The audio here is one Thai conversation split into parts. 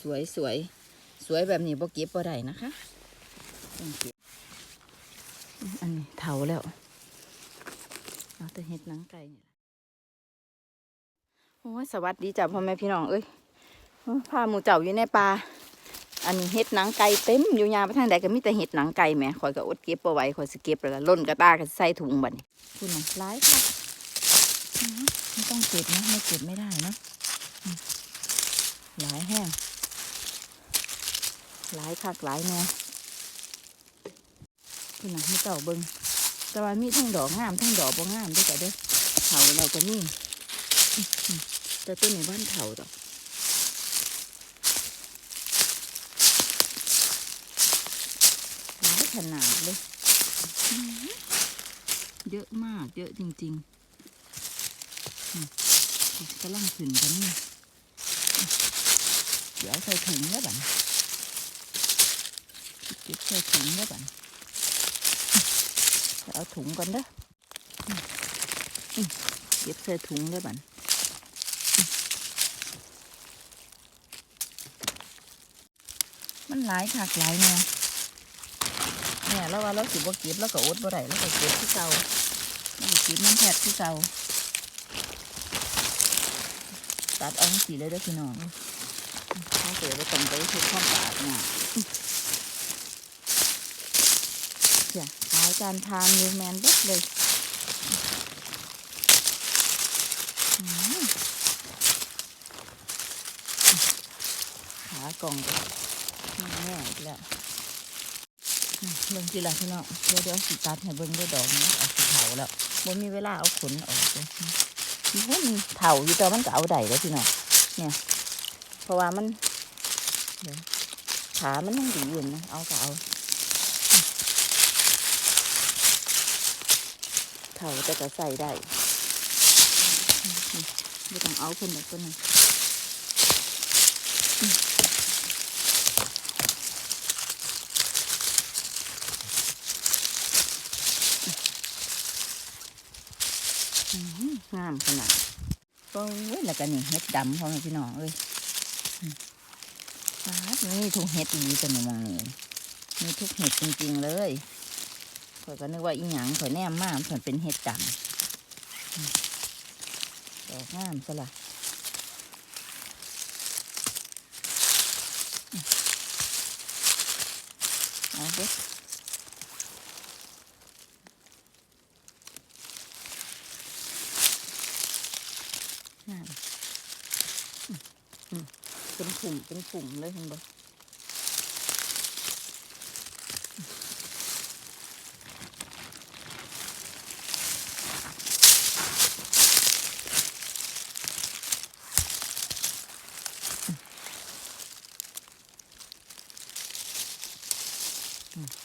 สวยสวยสวยแบบนี้บ่เก็บบ่ได้นะคะอันนี้เถาแล้วเอาแต่เห็ดหนังไก่นี่ละโอ้ยสวัสดีจ้ะพ่อแม่พี่น้องเอ้ยโอ้ยพาหมูเจ้าอยู่ในป่าอันนี้เห็ดหนังไก่เต็มอยู่ยามไปทางใดก็มีแต่เห็ดหนังไก่แหม่ข่อยก็อดเก็บบ่ไว้ข่อยสเก็บแล้วล่นกระตาก็สิใส่ถุงบัดนี้คุณน่ะร้ายค่ะไม่ต้องเก็บนะไม่เก็บไม่ได้นะหลายแห้ง หลายคักหลายแน่คุณน่ะมีเต่าเบิงแต่ว่ามีทั้งดอกงามทั้งดอกบ่งามด้วยจ้ะเด้อเถาเราก็มีอื้อหือแต่ต้นในบ้านเถาดอกหลายขนาดเลยเยอะมากเยอะจริงๆกำลังขึ้นกันนี่เดี๋ยวเอาใส่ถุงแล้วบัด ก็บใส่ถุงแล้วบันเอาถุงก่อนเด้อเก็บใส่ถุงแล้วบันมันหลายขากหลายเนี่ยเนี่ยแล้วว่าเราสิบว่าเก็บแล้วก็อดบ่ได้แล้วก็เก็บที่เก่าแล้วก็เก็บน้ำแพทย์ที่เก่าตัดเอาสีเลยเด้อพี่น้องถ้าเกิดว่าต้องไปเช็ดความสาดเนี่ย จ้ะขายการทานนิวแมนเบิดเลยขากล่องก็แน่อีกแล้วอืมเบิ่งสิละพี่น้องเดี๋ยวเดี๋ยวสิตัดให้เบิ่งด้วยดอกนี้เอาสิเผาแล้วบ่มีเวลาเอาขนออกเลยมีคนเผาอยู่แต่มันก็เอาได้แล้วพี่น้องเนี่ยเพราะว่ามันขามันยังดีอยู่นะเอาก็เอา เขาจะก็ใส่ได้ไม่ต้องเอาคนแบบตัวนั้นอื้อหืองามขนาดโอ้ยแล้วก็นี่เห็ดดำพอแม่พี่น้องเอ้ยอืมฟ้าดนี่ทุกเห็ดอีตัวนี้มองนี่มีทุกเห็ดจริงๆเลย ข่อยก็นึกว่าอีหยังข่อยแนมมากข่อยเป็นเห็ดดำอืมดอกงามซะละอืมเอาเด็กงามเป็นผุ่มเป็นผุ่มเลยเห็นบ่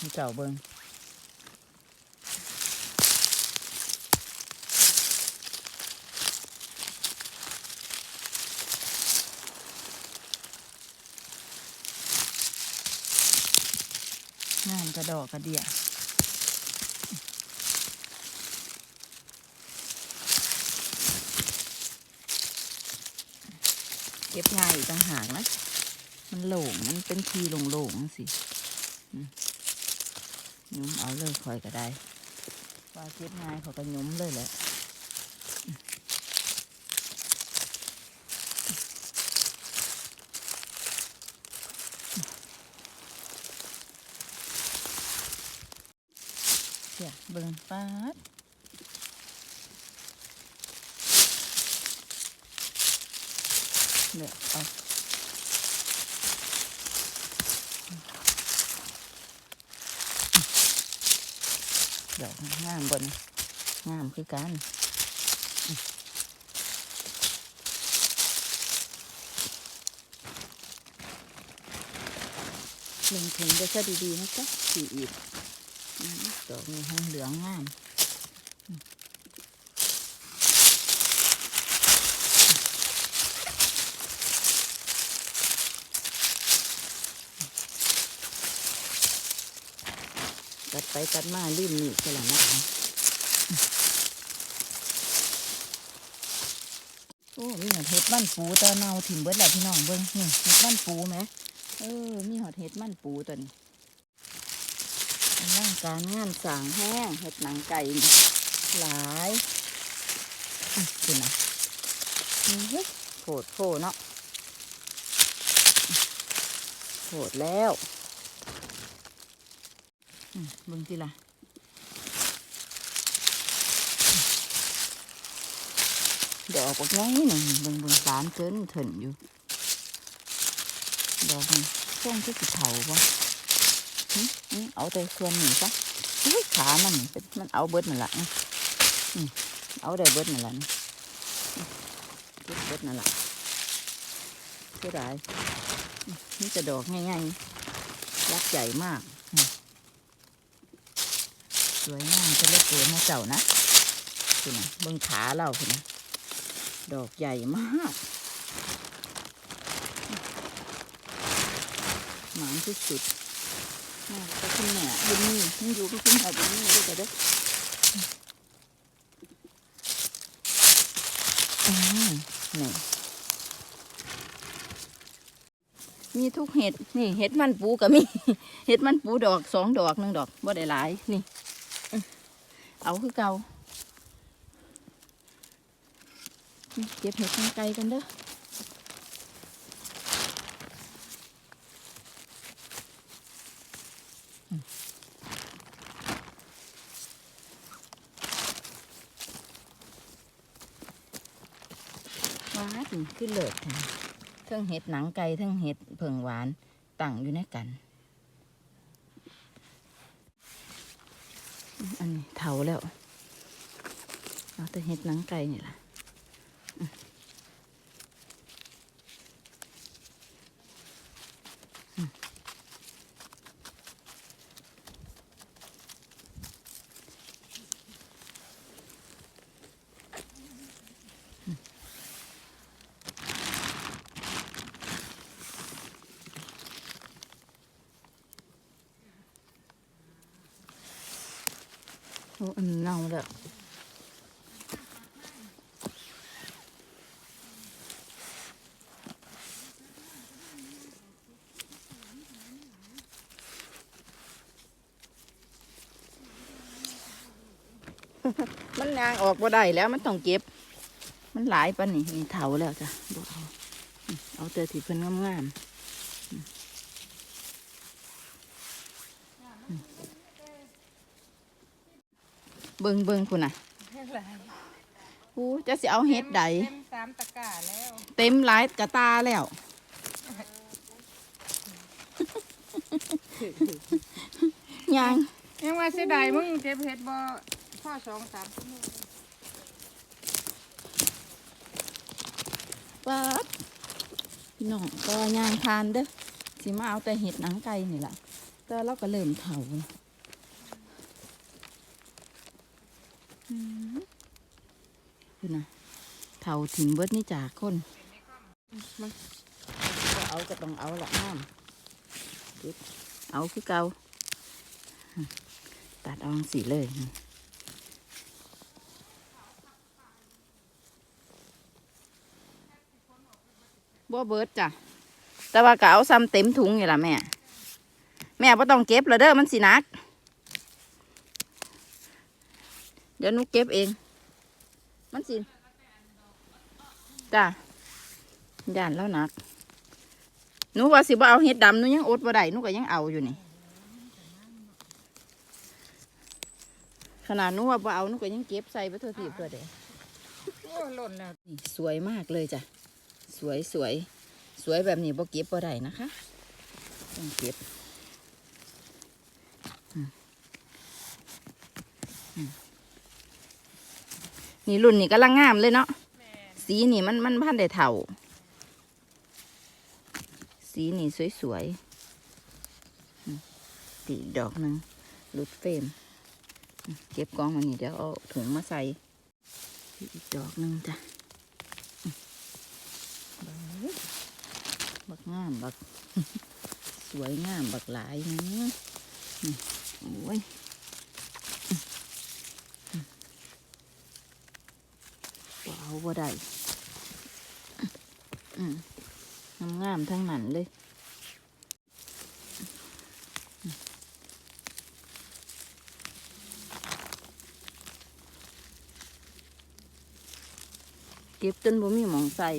มีเจ้าเบิงงามกระดอกกระเดียเก็บง่ายอีกต่างหากนะ มันโหลงมันเป็นทีโหลงๆสิ ยุ้มเอาเลยคอยก็ได้ว่าเก็บง่ายเขาก็ยุ้มเลยแหละเดี๋ยเบิ่งฟาดเดี๋ยวเอา ดอกงามบนงามคือกันอืมลงทุนก็จะดีๆนะจ๊ะสีอีกอืมดอกนี้ให้เหลืองงาม อืมตัดไปตัดมาลืมนี่ก็แล้วนะคะโอ้มีหอดเห็ดมันปูตัวเนาถิ่มเบิดแล้วพี่น้องเบิ่งนี่เห็ดมันปูไหมเออ มีหอดเห็ดมันปูตัวนี้กำลังการงานสางแห้งเห็ดหนังไก่หลายอื้อคุณนะอื้อหือโผดโผเนาะโผดแล้ว บิ่งทีละดอกบักน้หนึ่งเบิ่งเบิ่งสารเกินเถินอยู่ ดอกนี่ช่วงที่สิเผาบ่หึหึเอาแต่ส่วนนี้ซะอุ้ยขามันมันเอาเบิดนั่นแหละอืมเอาได้เบิดนั่นแหละนี่อืมเบเบิดนั่นแหละเสียดายอืมนี่จะดอกง่ายๆยักษ์ใหญ่มาก สวยงามจะเล็กเกินนะเจ้านะคุณนะเบิ่งขาเราคุณนะดอกใหญ่มากหมานที่สุดแม่ก็คุณแม่บุญนี่มันอยู่กับคุณแม่บุญนี่ด้วยกันเด้ออืมนี่มีทุกเห็ดนี่เห็ดมันปูก็มีเห็ดมันปูดอกสองดอกหนึ่งดอกบ่ได้หลายนี่ เอาคือเก่าเก็บเห็ดทางไกลกันเด้อว้าถึงขึ้นเลิศทั้งเห็ดหนังไก่ทั้งเห็ดเผงหวานตั้งอยู่ในกัน อันนี้เถาแล้ว เอาแต่เห็ดหนังไก่นี่แหละ อันเน่าแล้วมันยางออกบ่ได้แล้วมันต้องเก็บ มันหลายปานนี่นี่เถาแล้วจ้ะบ่เอาเอาแต่ที่เพิ่นงามๆอืมอืม เบิ่งเบิ่งคุณน่ะอู้จะสิเอาเฮ็ดใดเต็มสามตะกร้าแล้ว เต็มหลายกระตาแล้วยังยังว่าเสียดายมึงเก็บเห็ดบ่พ่อสองสามชั่วโมงปัดพี่น้องก็ยางทานเด้อสิมาเอาแต่เห็ดหนังไก่นี่แหละแต่เราก็เริ่มเถาแล้วอืม ดูนะเถาถิ่มเบิดนี่จากคนมาก็เอาก็ต้องเอาละน้ำปึ๊บเอาคือเก่าตัดเอองสีเลยนี่บ่เบิดจ้ะ แต่ว่าก็เอาซ้ำเต็มถุงนี่ล่ะแม่ แม่บ่ต้องเก็บแล้วเด้อมันสิหนัก เดี๋ยวหนูเก็บเอง มันสิจ้ะย่านแล้วหนักหนูว่าสิบ่เอาเห็ดดำหนูยังอดบ่ได้หนูก็ยังเอาอยู่นี่ ขนาดหนูว่าบ่เอาหนูก็ยังเก็บใส่ไปเถอะทีเพื่อเด้โอ้หล่นแล้วนี่สวยมากเลยจ้ะ สวยสวย สวยแบบนี้บ่เก็บบ่ได้นะคะ ต้องเก็บ อืมอืม นี่รุ่นนี้กำลังงามเลยเนาะสีนี่มันมันพันได้เท่า สีนี่สวยๆอืมตีอีกดอกหนึ่งหลุดเฟรมอืมเก็บกองมานี่เดี๋ยวเอาถุงมาใส่อีกดอกหนึ่งจ้ะบักงามบัก สวยงามบักหลายนะนี่โอ้ยบ่ เอาบ่ได้งามๆทั้งนั้นเลยเก็บจนบ่มีหมองใส่